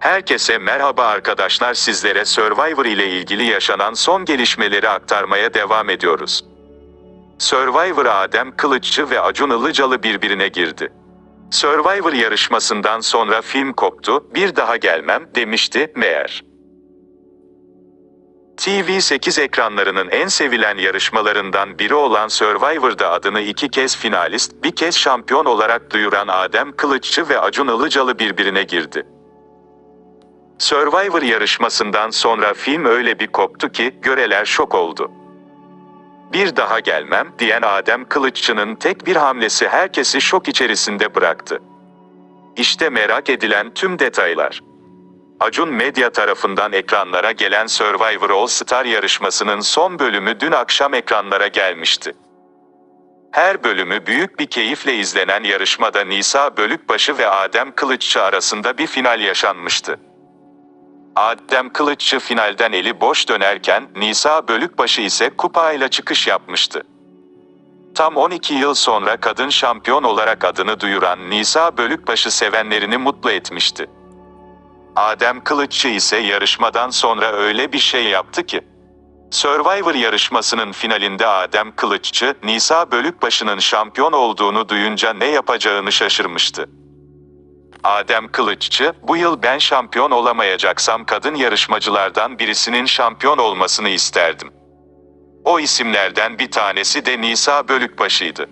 Herkese merhaba arkadaşlar sizlere Survivor ile ilgili yaşanan son gelişmeleri aktarmaya devam ediyoruz. Survivor'a Adem Kılıççı ve Acun Ilıcalı birbirine girdi. Survivor yarışmasından sonra film koptu, bir daha gelmem demişti meğer. TV8 ekranlarının en sevilen yarışmalarından biri olan Survivor'da adını iki kez finalist, bir kez şampiyon olarak duyuran Adem Kılıççı ve Acun Ilıcalı birbirine girdi. Survivor yarışmasından sonra film öyle bir koptu ki göreler şok oldu. Bir daha gelmem diyen Adem Kılıççı'nın tek bir hamlesi herkesi şok içerisinde bıraktı. İşte merak edilen tüm detaylar. Acun Medya tarafından ekranlara gelen Survivor All Star yarışmasının son bölümü dün akşam ekranlara gelmişti. Her bölümü büyük bir keyifle izlenen yarışmada Nisa Bölükbaşı ve Adem Kılıççı arasında bir final yaşanmıştı. Adem Kılıççı finalden eli boş dönerken Nisa Bölükbaşı ise kupayla çıkış yapmıştı. Tam 12 yıl sonra kadın şampiyon olarak adını duyuran Nisa Bölükbaşı sevenlerini mutlu etmişti. Adem Kılıççı ise yarışmadan sonra öyle bir şey yaptı ki. Survivor yarışmasının finalinde Adem Kılıççı, Nisa Bölükbaşı'nın şampiyon olduğunu duyunca ne yapacağını şaşırmıştı. Adem Kılıççı, bu yıl ben şampiyon olamayacaksam kadın yarışmacılardan birisinin şampiyon olmasını isterdim. O isimlerden bir tanesi de Nisa Bölükbaşı'ydı.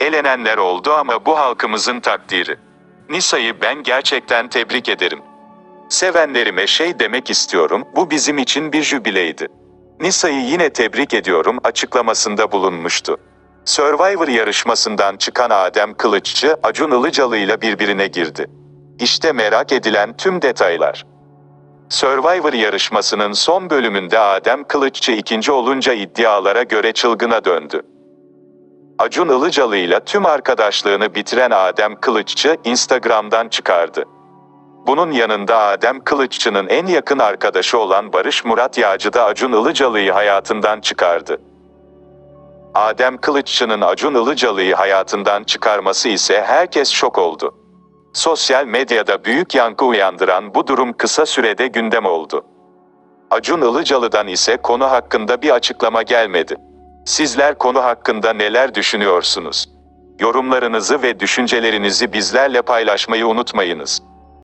Elenenler oldu ama bu halkımızın takdiri. Nisa'yı ben gerçekten tebrik ederim. Sevenlerime şey demek istiyorum, bu bizim için bir jübileydi. Nisa'yı yine tebrik ediyorum açıklamasında bulunmuştu. Survivor yarışmasından çıkan Adem Kılıççı, Acun Ilıcalı ile birbirine girdi. İşte merak edilen tüm detaylar. Survivor yarışmasının son bölümünde Adem Kılıççı ikinci olunca iddialara göre çılgına döndü. Acun Ilıcalı ile tüm arkadaşlığını bitiren Adem Kılıççı Instagram'dan çıkardı. Bunun yanında Adem Kılıççı'nın en yakın arkadaşı olan Barış Murat Yağcı da Acun Ilıcalı'yı hayatından çıkardı. Adem Kılıççı'nın Acun Ilıcalı'yı hayatından çıkarması ise herkes şok oldu. Sosyal medyada büyük yankı uyandıran bu durum kısa sürede gündem oldu. Acun Ilıcalı'dan ise konu hakkında bir açıklama gelmedi. Sizler konu hakkında neler düşünüyorsunuz? Yorumlarınızı ve düşüncelerinizi bizlerle paylaşmayı unutmayınız.